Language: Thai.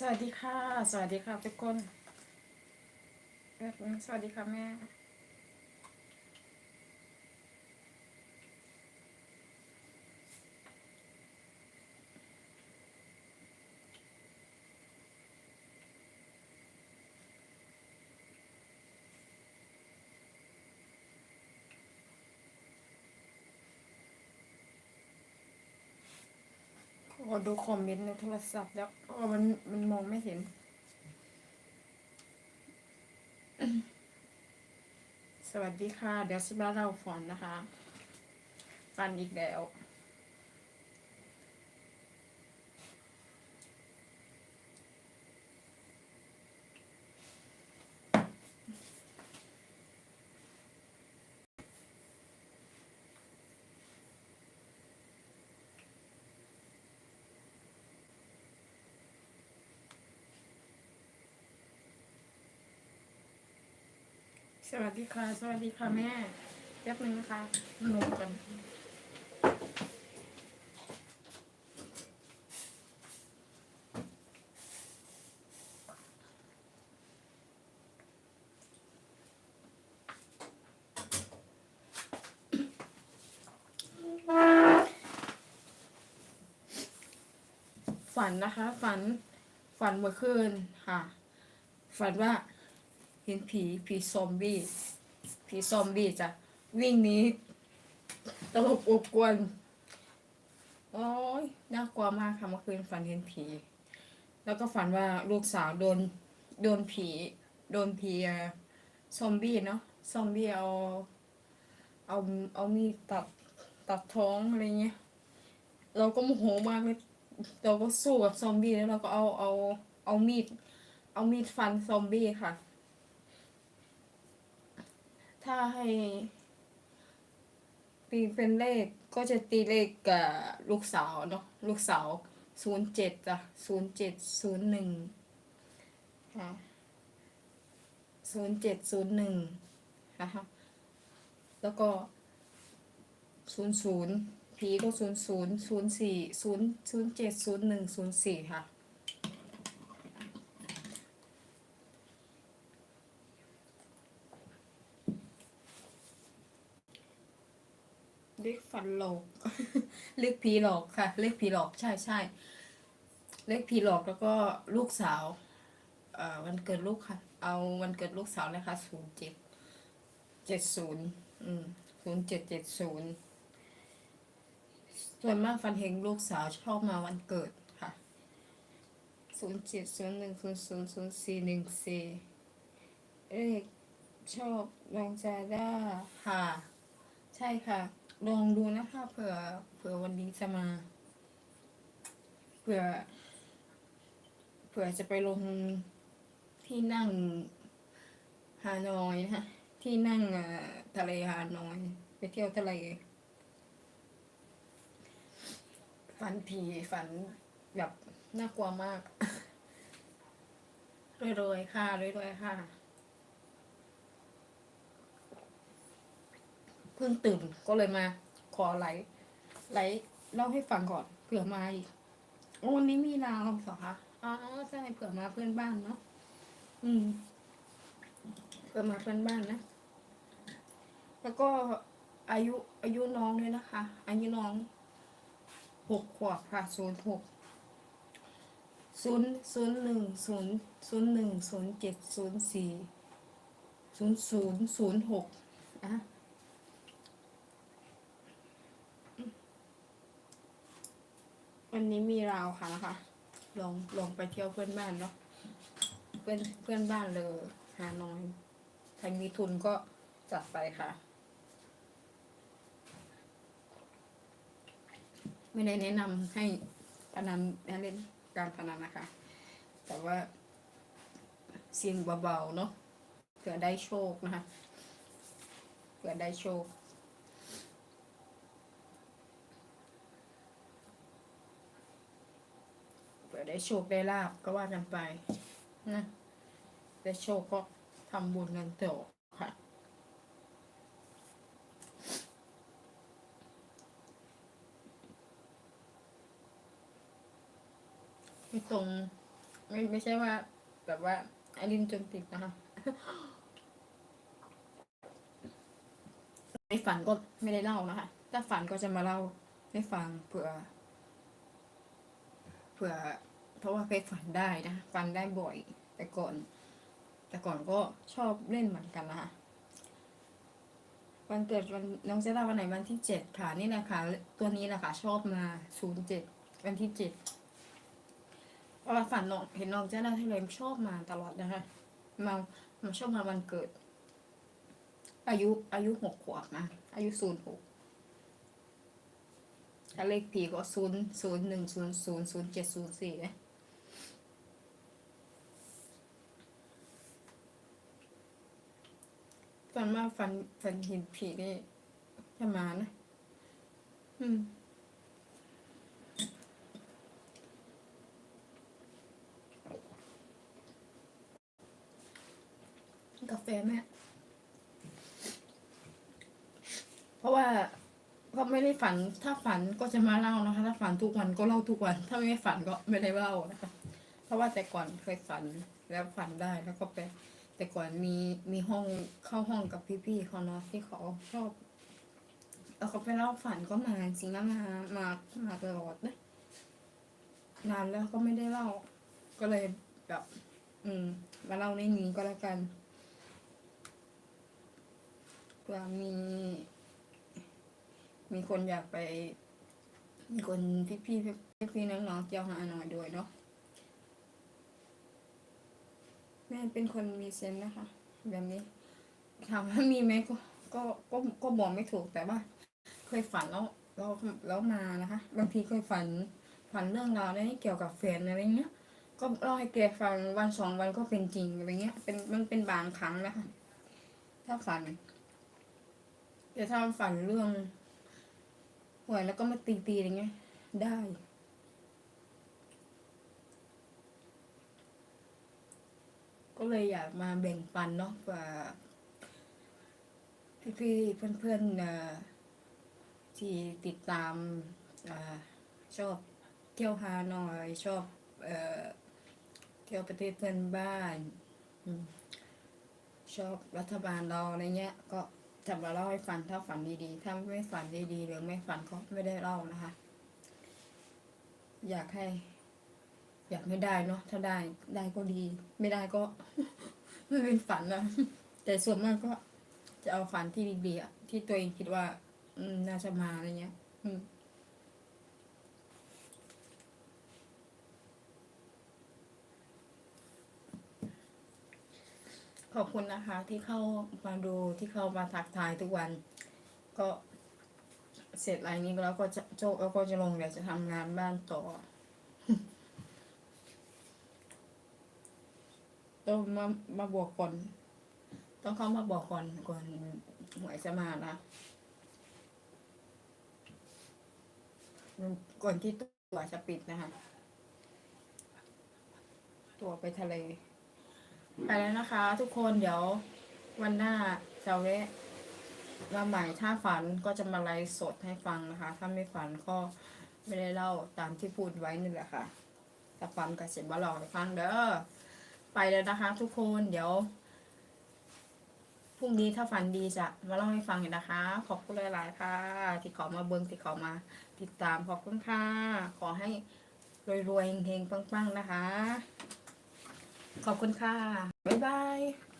สวัสดีค่ะ สวัสดีค่ะทุกคน สวัสดีค่ะแม่ อดูคอมเมนต์ในโทรศัพท์แล้วเพราะว่ามันมันมองไม่เห็น สวัสดีค่ะ เดี๋ยวสิบ้าเราฟอนนะคะฟันอีกแล้ว สวัสดีค่ะ สวัสดีค่ะแม่แป๊บนึงนะคะหนูกันฝันนะคะ ฝันฝันเมื่อคืนค่ะ ฝันว่า เห็นผีผีซอมบี้ผีซอมบี้จ้ะวิ่งหนีตลบอบกวนโอ้ยน่ากลัวมากค่ะเมื่อคืนฝันเห็นผี แล้วก็ฝันว่าลูกสาวโดนโดนผีโดนผีอ่อซอมบี้เนาะซอมบี้เอาเอาเอามีดตัดตัดท้องอะไรเงี้ยเราก็โมโหมากเลยเราก็สู้กับซอมบี้แล้วเราก็เอาเอาเอามีดเอามีดฟันซอมบี้ค่ะ ถ้าให้ ตีเป็นเลขก็จะตีเลขกับลูกสาวเนาะลูกสาวศูนย์เจ็ดจ้ะศูนย์เจ็ดศูนย์หนึ่งค่ะศูนย์เจ็ดศูนย์หนึ่งนะคะแล้วก็ศูนย์ศูนย์พีก็ศูนย์ศูนย์ศูนย์สี่ศูนย์ศูนย์เจ็ดศูนย์หนึ่งศูนย์สี่ค่ะ เรียกฟัน หลอก เรียกผีหลอกค่ะ เรียกผีหลอกใช่ใช่เรียกผีหลอกแล้วก็ลูกสาวเอ่อวันเกิดลูกค่ะ เอาวันเกิดลูกสาวนะคะศูนย์เจ็ดเจ็ดศูนย์อืมศูนย์เจ็ดเจ็ดศูนย์ส่วนมากฟันเฮงลูกสาวชอบมาวันเกิดค่ะศูนย์เจ็ดศูนย์หนึ่งศูนย์ศูนย์ศูนย์สี่หนึ่งสี่เลขชอบลองจาด้าค่ะ ใช่ค่ะ ลองดูนะคะเผื่อเผื่อวันนี้จะมา เผื่อ เผื่อจะไปลงที่นั่งฮานอยนะคะที่นั่งอ่อทะเลฮานอย ไปเที่ยวทะเลฝันผีฝันแบบน่ากลัวมากรวยๆค่ะรวยๆค่ะ เพิ่งตื่นก็เลยมา ขอไลฟ์ไลฟ์เล่าให้ฟังก่อนเผื่อมาอีกโอ้วันนี้มีราวเหรอคะอ๋อใช่เผื่อมาเพื่อนบ้านเนาะอืมเผื่อมาเพื่อนบ้านนะแล้วก็อายุอายุน้องด้วยนะคะ อายุน้องหกขวบค่ะศูนย์หกศูนย์ศูนย์หนึ่งศูนย์ศูนย์หนึ่งศูนย์เจ็ดศูนย์สี่ศูนย์ศูนย์ศูนย์หกอะ วันนี้มีราวค่ะนะคะลองลองไปเที่ยวเพื่อนบ้านเนาะเพื่อนเพื่อนบ้านเลยหาน้อยใครมีทุนก็จัดไปค่ะ ไม่ได้แนะนำให้พนันเล่นการพนันนะคะ แต่ว่าเสียงเบาๆเนาะเผื่อได้โชคนะคะเผื่อได้โชค เผื่อ ได้โชคได้ลาบก็ว่ากันไปนะได้โชคก็ทำบุญกันเถอค่ะที่ตรงไม่ไม่ใช่ว่า แบบว่าไอรินจนติดนะคะในฝันก็ไม่ได้เล่านะคะ ถ้าฝันก็จะมาเล่าให้ฟังเผื่อ เผื่อ เพราะว่าเคยฝันได้นะฝันได้บ่อย แต่ก่อน แต่ก่อนก็ชอบเล่นเหมือนกันนะคะวันเกิดวันน้องเซล่าวันไหนวันที่เจ็ดค่ะ นี่แหละค่ะตัวนี้แหละค่ะ ชอบมาศูนย์เจ็ดวันที่เจ็ดเพราฝันน้องเห็นน้องเซล่าที่เลยชอบมาตลอดนะคะมามาชอบมาวันเกิด อายุอายุหกขวบนะอายุศูนย์หกถ้าเลขผีก็ศูนย์ศูนย์หนึ่งศูนย์ศูนย์ศูนย์เจ็ดศูนย์สี่นะ ฝันว่าฝันฝันเห็นผีนี่จะมานะ อืมกาแฟแม่เพราะว่าก็ไม่ได้ฝัน ถ้าฝันก็จะมาเล่านะคะ ถ้าฝันทุกวันก็เล่าทุกวัน ถ้าไม่ฝันก็ไม่ได้เล่านะคะ เพราะว่าแต่ก่อนเคยฝันแล้วฝันได้แล้วก็ไป แต่ก่อนมีมีห้องเข้าห้องกับพี่ๆเขาเนาะที่เขาชอบแล้วเขาไปเล่าฝันก็มาจริงๆมามามาตลอดนะนานแล้วก็ไม่ได้เล่า ก็เลยแบบ อืม มาเล่าในนี้ก็แล้วกันเผื่อมี มีคนอยากไป มีคนพี่พี่พี่พี่ๆน้องๆเจ้าหาหน่อยด้วยเนาะ แม่เป็นคนมีเซนส์นะคะ แบบนี้ถามว่ามีไหมก็ก็ก็ก็บอกไม่ถูกแต่ว่า เคยฝันแล้วแล้วแล้วมานะคะ บางทีเคยฝันฝันเรื่องราวอะไรเกี่ยวกับแฟนอะไรเงี้ย ก็เล่าให้แกฟังวันสองวันก็เป็นจริงอะไรเงี้ย เป็นมันเป็นบางครั้งนะคะถ้าฝันแต่ถ้าฝันเรื่องหวยแล้วก็มาตีตีอะไรเงี้ยได้ ก็เลยอยากมาแบ่งปันเนาะว่าพี่ๆเพื่อนๆที่ติดตามอชอบเที่ยวฮานอยชอบเอเที่ยวประเทศเพื่อนบ้านชอบรัฐบาลเราอะไรเงี้ย ก็จะมาเล่าให้ฟังถ้าฝันดีๆ ถ้าไม่ฝันดีๆหรือไม่ฝันก็ไม่ได้เล่านะคะ อยากให้ อยากให้ได้เนาะถ้าได้ได้ก็ดี ไม่ได้ก็ ไม่เป็นฝันนะแต่ส่วนมากก็จะเอาฝันที่ดีๆอะที่ตัวเองคิดว่า อืมน่าจะมาอะไรเงี้ย อืมขอบคุณนะคะ ที่เข้ามาดูที่เข้ามาทักทายทุกวัน ก็เสร็จไรนี้แล้วก็จะโจกแล้วก็จะลงเดี๋ยวจะทำงานบ้านต่อ ต้องมามาบอกก่อน ต้องเข้ามาบอกก่อนก่อนหวยจะมานะก่อนที่ตัวจะปิดนะคะ ตัวไปทะเล ไปแล้วนะคะ ทุกคนเดี๋ยววันหน้าจะแวะมาใหม่ถ้าฝันก็จะมาไลฟ์สดให้ฟังนะคะ ถ้าไม่ฝันก็ไม่ได้เล่าตามที่พูดไว้นี่แหละค่ะถ้าฝันก็เสร็จมาหลอกให้ฟังเด้อ ไปแล้วนะคะ ทุกคนเดี๋ยวพรุ่งนี้ถ้าฝันดีจะมาเล่าให้ฟังอีกนะคะ ขอบคุณหลายๆค่ะ ที่ขอมาเบิ้งที่ขอมา ติดตามขอบคุณค่ะ ขอให้รวยๆเฮงๆปังๆนะคะ ขอบคุณค่ะ บ๊ายบาย